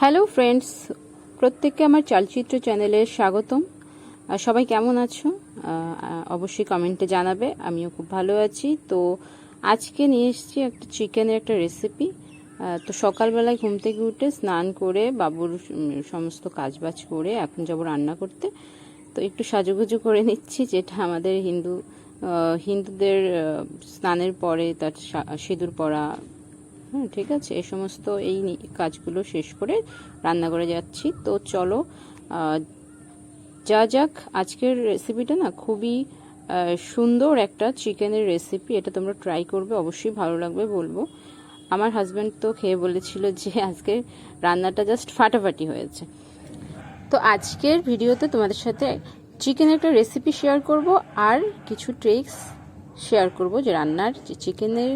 Hello friends প্রত্যেককে আমার চালচিত্র চ্যানেলে স্বাগতম। সবাই কেমন আছো? অবশ্যই কমেন্টে জানাবে। আমিও খুব ভালো আছি। তো আজকে নিয়ে এসেছি একটা চিকেনের একটা রেসিপি তো সকালবেলায় ঘুম থেকে উঠে স্নান করে বাবুর সমস্ত কাজবাজ করে এখন যাব রান্না করতে। তো একটু সাজুগুজু করে নিচ্ছি, যেটা আমাদের হিন্দু হিন্দুদের স্নানের পরে তার সিঁদুর পরা হ্যাঁ ঠিক আছে। এই সমস্ত এই কাজগুলো শেষ করে রান্না করে যাচ্ছি। তো চলো যা যাক, আজকের রেসিপিটা না খুবই সুন্দর একটা চিকেনের রেসিপি এটা তোমরা ট্রাই করবে, অবশ্যই ভালো লাগবে বলব। আমার হাজব্যান্ড তো খেয়ে বলেছিল যে আজকে রান্নাটা জাস্ট ফাটাফাটি হয়েছে। তো আজকের ভিডিওতে তোমাদের সাথে চিকেনের একটা রেসিপি শেয়ার করব, আর কিছু ট্রিক্স শেয়ার করব যে রান্নার চিকেনের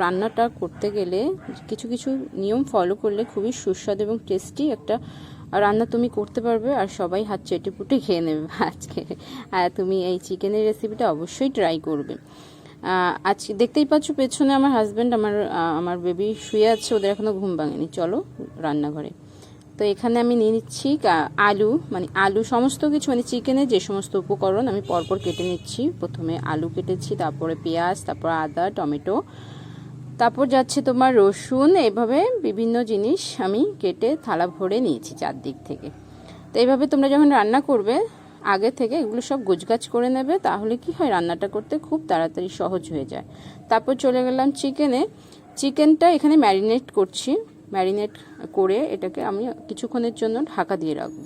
রান্নাটা করতে গেলে কিছু কিছু নিয়ম ফলো করলে খুবই সুস্বাদু এবং টেস্টি একটা রান্না তুমি করতে পারবে আর সবাই হাত চেটে পুটে খেয়ে নেবে আজকে। আর তুমি এই চিকেনের রেসিপিটা অবশ্যই ট্রাই করবে। আজকে দেখতেই পাচ্ছ পেছনে আমার হাজব্যান্ড আমার আমার বেবি শুয়ে আছে, ওদের এখনও ঘুম ভাঙেনি। চলো রান্নাঘরে। তো এখানে আমি নিয়ে নিচ্ছি আলু মানে আলু সমস্ত কিছু মানে চিকেনের যে সমস্ত উপকরণ আমি পরপর কেটে নিচ্ছি। প্রথমে আলু কেটেছি, তারপরে পেঁয়াজ, তারপর আদা, টমেটো তারপর যাচ্ছে তোমার রসুন, এভাবে বিভিন্ন জিনিস আমি কেটে থালা ভরে নিয়েছি চারদিক থেকে। তো এইভাবে তোমরা যখন রান্না করবে, আগে থেকে এগুলো সব গোছগাছ করে নেবে, তাহলে কি হয়, রান্নাটা করতে খুব তাড়াতাড়ি সহজ হয়ে যায়। তারপর চলে গেলাম চিকেনে। চিকেনটা এখানে ম্যারিনেট করছি। ম্যারিনেট করে এটাকে আমি কিছুক্ষণের জন্য ঢাকা দিয়ে রাখব।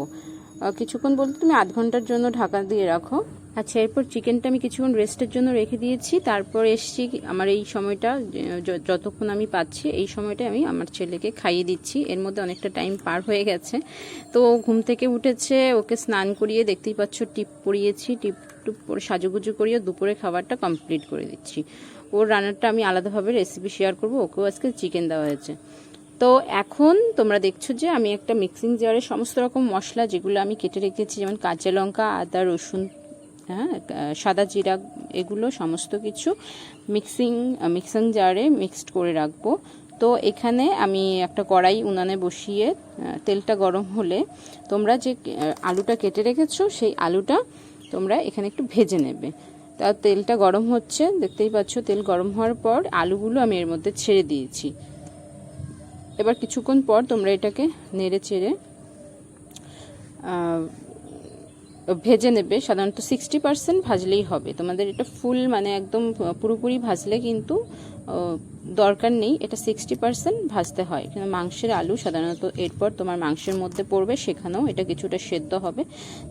কিছুক্ষণ বলতে তুমি আধ ঘণ্টার জন্য ঢাকা দিয়ে রাখো। আচ্ছা এরপর চিকেনটা আমি কিছুক্ষণ রেস্টের জন্য রেখে দিয়েছি। তারপর এসছি আমার এই সময়টা যতক্ষণ আমি পাচ্ছি, এই সময়টা আমি আমার ছেলেকে খাইয়ে দিচ্ছি। এর মধ্যে অনেকটা টাইম পার হয়ে গেছে। তো ঘুম থেকে উঠেছে, ওকে স্নান করিয়ে দেখতেই পাচ্ছ টিপ পরিয়েছি, টিপ টুপ পরে সাজুগুজু করিয়ে দুপুরে খাবারটা কমপ্লিট করে দিচ্ছি। ওর রান্নাটা আমি আলাদাভাবে রেসিপি শেয়ার করব, ওকেও আজকে চিকেন দেওয়া হয়েছে। তো এখন তোমরা দেখছ যে আমি একটা মিক্সিং জারে সমস্ত রকম মশলা যেগুলো আমি কেটে রেখেছি, যেমন কাঁচা লঙ্কা, আদা, রসুন হ্যাঁ সাদা জিরা এগুলো সমস্ত কিছু মিক্সিং মিক্সিং জারে মিক্সড করে রাখব। তো এখানে আমি একটা কড়াই উনানে বসিয়ে তেলটা গরম হলে তোমরা যে আলুটা কেটে রেখেছো সেই আলুটা তোমরা এখানে একটু ভেজে নেবে। তা তেলটা গরম হচ্ছে, দেখতেই পাচ্ছ তেল গরম হওয়ার পর আলুগুলো আমি এর মধ্যে ছেড়ে দিয়েছি। এবার কিছুক্ষণ পর তোমরা এটাকে নেড়ে চেড়ে ভেজে নেবে, সাধারণত সিক্সটি পার্সেন্ট ভাজলেই হবে। তোমাদের এটা ফুল মানে একদম পুরোপুরি ভাজলে কিন্তু দরকার নেই, এটা সিক্সটি পার্সেন্ট ভাজতে হয়। কিন্তু মাংসের আলু সাধারণত এরপর তোমার মাংসের মধ্যে পড়বে, সেখানেও এটা কিছুটা সেদ্ধ হবে।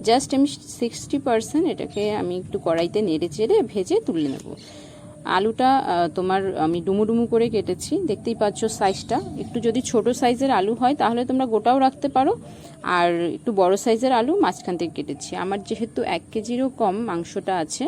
জাস্ট আমি সিক্সটি পার্সেন্ট এটাকে আমি একটু কড়াইতে নেড়ে চেড়ে ভেজে তুলে নেব। আলুটা তোমার আমি ডুমু ডুমু করে কেটেছি। দেখতেই পাচ্ছ সাইজটা একটু যদি ছোট সাইজের আলু হয়, তাহলে তোমরা গোটাও রাখতে পারো। আর একটু বড় সাইজের আলু মাঝখান থেকে কেটেছি। আমার যেহেতু এক কেজিরও কম মাংসটা আছে,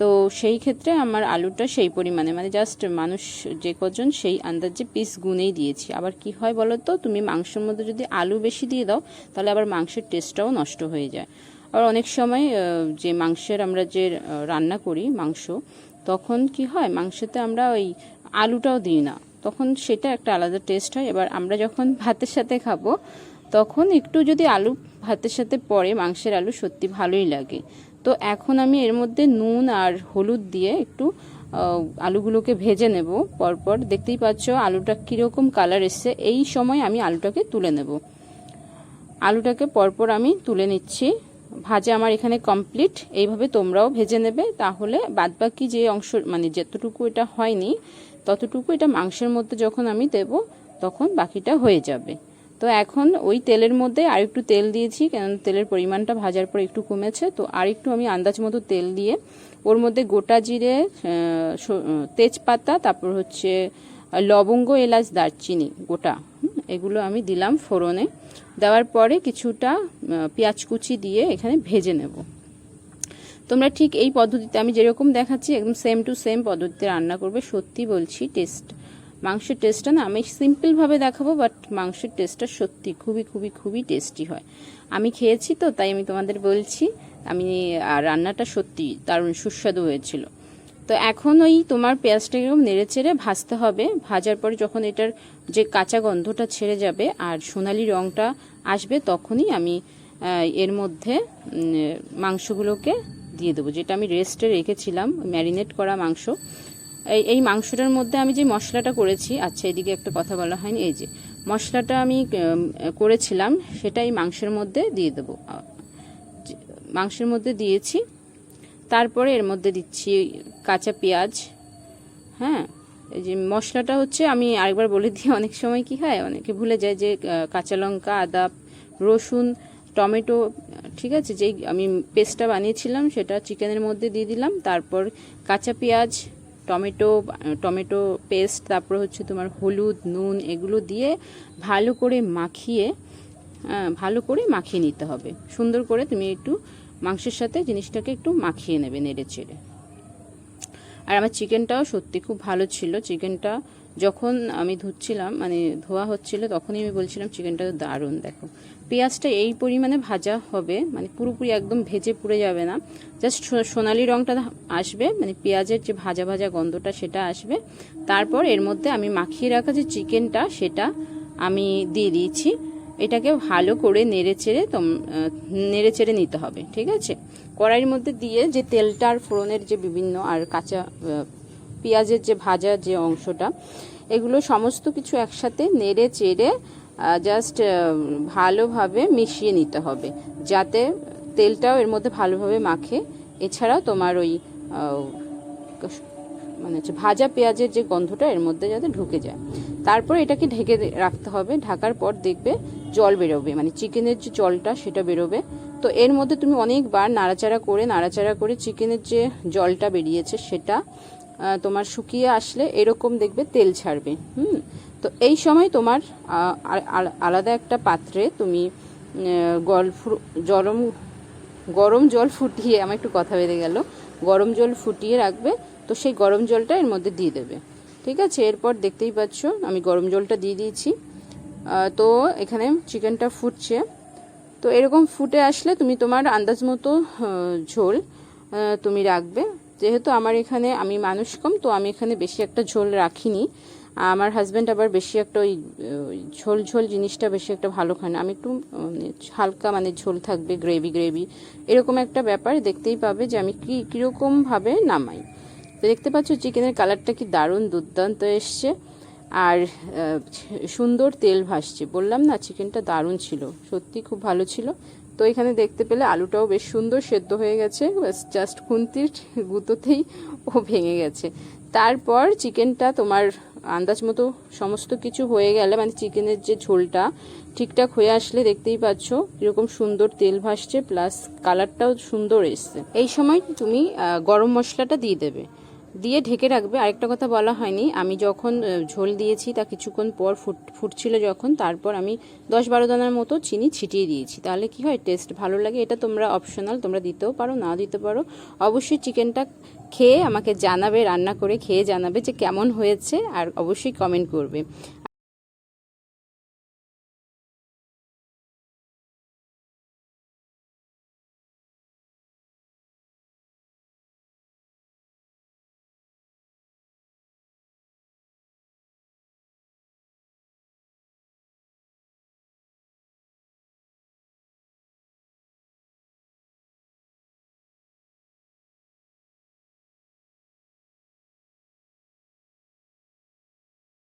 তো সেই ক্ষেত্রে আমার আলুটা সেই পরিমাণে। মানে জাস্ট মানুষ যে কজন, সেই আন্দাজে পিস গুনেই দিয়েছি। আবার কি হয় বলো তো তুমি মাংসের মধ্যে যদি আলু বেশি দিয়ে দাও, তাহলে আবার মাংসের টেস্টটাও নষ্ট হয়ে যায়। আর অনেক সময় যে মাংসের আমরা যে রান্না করি, মাংস, তখন কি হয়, মাংসতে আমরা ওই আলুটাও দিই না। তখন সেটা একটা আলাদা টেস্ট হয়। এবার আমরা যখন ভাতের সাথে খাব, তখন একটু যদি আলু ভাতের সাথে পড়ে, মাংসের আলু সত্যি ভালোই লাগে। তো এখন আমি এর মধ্যে নুন আর হলুদ দিয়ে একটু আলুগুলোকে ভেজে নেব। পরপর দেখতেই পাচ্ছ আলুটা কীরকম কালার এসছে। এই সময় আমি আলুটাকে তুলে নেব। আলুটাকে পরপর আমি তুলে নিচ্ছি। ভাজা আমার এখানে কমপ্লিট এইভাবে তোমরাও ভেজে নেবে। তাহলে বাদবাকি যে অংশ মানে যতটুকু এটা হয়নি, ততটুকু এটা মাংসের মধ্যে যখন আমি দেব, তখন বাকিটা হয়ে যাবে। তো এখন ওই তেলের মধ্যে আর একটু তেল দিয়েছি কেন তেলের পরিমাণটা ভাজার পর একটু কমেছে। তো আর একটু আমি আন্দাজ মতো তেল দিয়ে ওর মধ্যে গোটা জিরে তেজপাতা, তারপর হচ্ছে লবঙ্গ, এলাচ, দারচিনি, গোটা। এগুলো আমি দিলাম ফোড়নে। দেওয়ার পরে কিছুটা পেঁয়াজ কুচি দিয়ে এখানে ভেজে নেব। তোমরা ঠিক এই পদ্ধতিতে আমি যেরকম দেখাচ্ছি, একদম সেম টু সেম পদ্ধতিতে রান্না করবে। সত্যি বলছি টেস্ট মাংসের টেস্টটা না, আমি সিম্পলভাবে দেখাবো বাট মাংসের টেস্টটা সত্যি খুবই খুবই খুবই টেস্টি হয়। আমি খেয়েছি তো, তাই আমি তোমাদের বলছি, আমি রান্নাটা সত্যি দারুণ সুস্বাদু হয়েছিল। তো এখন ওই তোমার পেঁয়াজটা এরকম নেড়ে চেড়ে ভাজতে হবে। ভাজার পরে যখন এটার যে কাঁচা গন্ধটা ছেড়ে যাবে আর সোনালি রঙটা আসবে তখনই আমি এর মধ্যে মাংসগুলোকে দিয়ে দেবো। যেটা আমি রেস্টে রেখেছিলাম ম্যারিনেট করা মাংস। এই এই মাংসটার মধ্যে আমি যে মশলাটা করেছি আচ্ছা এদিকে একটা কথা বলা হয়নি, এই যে মশলাটা আমি করেছিলাম সেটা এই মাংসের মধ্যে দিয়ে দেবো। মাংসের মধ্যে দিয়েছি তারপরে এর মধ্যে দিচ্ছি কাঁচা পেঁয়াজ হ্যাঁ? এই যে মশলাটা হচ্ছে, আমি আরেকবার বলে দিই, অনেক সময় কি হয়, অনেকে ভুলে যায় যে কাঁচা লঙ্কা, আদা, রসুন, টমেটো, ঠিক আছে? যেই আমি পেস্টটা বানিয়েছিলাম, সেটা চিকেনের মধ্যে দিয়ে দিলাম। তারপর কাঁচা পেঁয়াজ, টমেটো টমেটো পেস্ট, তারপর হচ্ছে তোমার হলুদ, নুন, এগুলো দিয়ে ভালো করে মাখিয়ে ভালো করে মাখিয়ে নিতে হবে। সুন্দর করে তুমি একটু মাংসের সাথে জিনিসটাকে একটু মাখিয়ে নেবে নেড়ে চেড়ে। আর আমার চিকেনটাও সত্যি খুব ভালো ছিল। চিকেনটা যখন আমি ধুচ্ছিলাম মানে ধোয়া হচ্ছিল, তখনই আমি বলছিলাম, চিকেনটা দারুণ, দেখো। পেঁয়াজটা এই পরিমাণে ভাজা হবে মানে পুরোপুরি একদম ভেজে পুড়ে যাবে না। জাস্ট সোনালি রঙটা আসবে মানে পেঁয়াজের যে ভাজা ভাজা গন্ধটা সেটা আসবে। তারপর এর মধ্যে আমি মাখিয়ে রাখা যে চিকেনটা, সেটা আমি দিয়ে দিয়েছি। এটাকে ভালো করে নেড়ে চেড়ে নেড়ে চেড়ে নিতে হবে, ঠিক আছে? কড়াইয়ের মধ্যে দিয়ে যে তেলটা আর ফোড়নের যে বিভিন্ন আর কাঁচা পেঁয়াজের যে ভাজা যে অংশটা, এগুলো সমস্ত কিছু একসাথে নেড়ে চেড়ে জাস্ট ভালোভাবে মিশিয়ে নিতে হবে, যাতে তেলটাও এর মধ্যে ভালোভাবে মাখে। এছাড়াও তোমার ওই মানে হচ্ছে ভাজা পেঁয়াজের যে গন্ধটা এর মধ্যে যাতে ঢুকে যায়। তারপর এটাকে ঢেকে রাখতে হবে। ঢাকার পর দেখবে জল বেরোবে। মানে চিকেনের যে জলটা সেটা বেরোবে। তো এর মধ্যে তুমি অনেকবার নাড়াচাড়া করে নাড়াচাড়া করে চিকেনের যে জলটা বেরিয়েছে সেটা তোমার শুকিয়ে আসলে এরকম দেখবে তেল ছাড়বে। হুম? তো এই সময় তোমার আলাদা একটা পাত্রে তুমি গল গরম গরম জল ফুটিয়ে, আমার একটু কথা বেড়ে গেল। গরম জল ফুটিয়ে রাখবে। তো সেই গরম জলটা এর মধ্যে দিয়ে দেবে। ঠিক আছে? এরপর দেখতেই পাচ্ছ, আমি গরম জলটা দিয়ে দিয়েছি। তো এখানে চিকেনটা ফুটছে। তো এরকম ফুটে আসলে তুমি তোমার আন্দাজ মতো ঝোল তুমি রাখবে। যেহেতু আমার এখানে আমি মানুষ কম, তো আমি এখানে বেশি একটা ঝোল রাখিনি। আমার হাজব্যান্ড আবার বেশি একটা ওই ঝোল ঝোল জিনিসটা বেশি একটা ভালো খায় না। আমি একটু মানে হালকা মানে ঝোল থাকবে, গ্রেভি গ্রেভি, এরকম একটা ব্যাপার। দেখতেই পাবে যে আমি কি, কীরকমভাবে নামাই। তো দেখতে পাচ্ছ চিকেনের কালারটা কি দারুণ দুর্দান্ত এসছে। আর সুন্দর তেল ভাসছে। বললাম না, চিকেনটা দারুণ ছিল। সত্যি খুব ভালো ছিল। তো এখানে দেখতে পেলে আলুটাও বেশ সুন্দর সেদ্ধ হয়ে গেছে। জাস্ট খুন্তির গুঁতোতেই ও ভেঙে গেছে। তারপর চিকেনটা তোমার আন্দাজ মতো সমস্ত কিছু হয়ে গেলে মানে চিকেনের যে ঝোলটা ঠিকঠাক হয়ে আসলে দেখতেই পাচ্ছ, এরকম সুন্দর তেল ভাসছে প্লাস কালারটাও সুন্দর এসছে। এই সময় তুমি গরম মশলাটা দিয়ে দেবে। দিয়ে ঢেকে রাখবে। আরেকটা কথা বলা হয়নি। আমি যখন ঝোল দিয়েছি, তা কিছুক্ষণ পর ফুট, ফুটছিল যখন, তারপর আমি দশ বারো দানার মতো চিনি ছিটিয়ে দিয়েছি। তাহলে কি হয়? টেস্ট ভালো লাগে? এটা তোমরা অপশনাল তোমরা দিতেও পারো না দিতে পারো। অবশ্যই চিকেনটা খেয়ে আমাকে জানাবে, রান্না করে খেয়ে জানাবে যে কেমন হয়েছে, আর অবশ্যই কমেন্ট করবে।